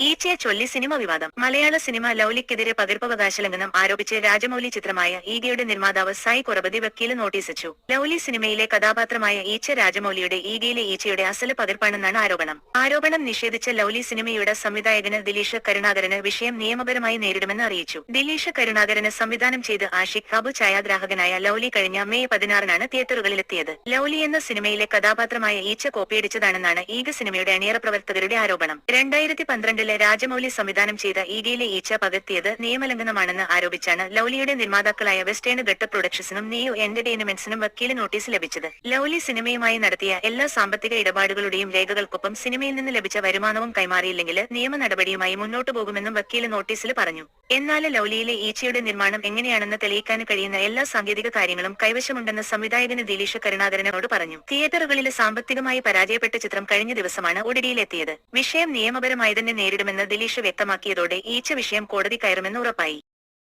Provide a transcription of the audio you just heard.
ഈച്ചയെ ചൊല്ലി സിനിമ വിവാദം. മലയാള സിനിമ ലൗലിക്കെതിരെ പകർപ്പവകാശ ലംഘനം ആരോപിച്ച് രാജമൌലി ചിത്രമായ ഈഗയുടെ നിർമ്മാതാവ് സായി കുറബതി വക്കീൽ നോട്ടീസച്ചു ലൗലി സിനിമയിലെ കഥാപാത്രമായ ഈച്ച രാജമൌലിയുടെ ഈഗയിലെ ഈച്ചയുടെ അസൽ പകർപ്പാണെന്നാണ് ആരോപണം. ആരോപണം നിഷേധിച്ച ലൗലി സിനിമയുടെ സംവിധായകന് ദിലീഷ് കരുണാകരന് വിഷയം നിയമപരമായി നേരിടുമെന്ന് അറിയിച്ചു. ദിലീഷ് കരുണാകരന് സംവിധാനം ചെയ്ത് ആഷിഖ് അബു ഛായാഗ്രാഹകനായ ലൗലി കഴിഞ്ഞ മെയ് പതിനാറിനാണ് തിയേറ്ററുകളിലെത്തിയത്. ലൗലി എന്ന സിനിമയിലെ കഥാപാത്രമായ ഈച്ച കോപ്പിയടിച്ചതാണെന്നാണ് ഈഗ സിനിമയുടെ അണിയറ പ്രവർത്തകരുടെ ആരോപണം. രണ്ടായിരത്തി പന്ത്രണ്ടിലെ രാജമൌലി സംവിധാനം ചെയ്ത ഇഡിയിലെ ഈച്ച പകർത്തിയത് നിയമലംഘനമാണെന്ന് ആരോപിച്ചാണ് ലൗലിയുടെ നിർമ്മാതാക്കളായ വെസ്റ്റേൺ ഘട്ട പ്രൊഡക്ഷൻസിനും നിയോ എന്റർടൈൻമെന്റ്സിനും വക്കീൽ നോട്ടീസ് ലഭിച്ചത്. ലൗലി സിനിമയുമായി നടത്തിയ എല്ലാ സാമ്പത്തിക ഇടപാടുകളുടെയും രേഖകൾക്കൊപ്പം സിനിമയിൽ നിന്ന് ലഭിച്ച വരുമാനവും കൈമാറിയില്ലെങ്കിൽ നിയമ നടപടിയുമായി മുന്നോട്ടു പോകുമെന്നും വക്കീൽ നോട്ടീസിൽ പറഞ്ഞു. എന്നാൽ ലൗലിയിലെ ഈച്ചയുടെ നിർമ്മാണം എങ്ങനെയാണെന്ന് തെളിയിക്കാൻ കഴിയുന്ന എല്ലാ സാങ്കേതിക കാര്യങ്ങളും കൈവശമുണ്ടെന്ന് സംവിധായകന് ദിലീഷ് കരുണാകരനോട് പറഞ്ഞു. തിയേറ്ററുകളിലെ സാമ്പത്തികമായി പരാജയപ്പെട്ട ചിത്രം കഴിഞ്ഞ ദിവസമാണ് ഒടിടിയിലെത്തിയത് വിഷയം നിയമപരമായി തന്നെ നേരിടുമെന്ന് ദിലീഷ് വ്യക്തമാക്കിയതോടെ ഈച്ച വിഷയം കോടതി കയറുമെന്ന് ഉറപ്പായി.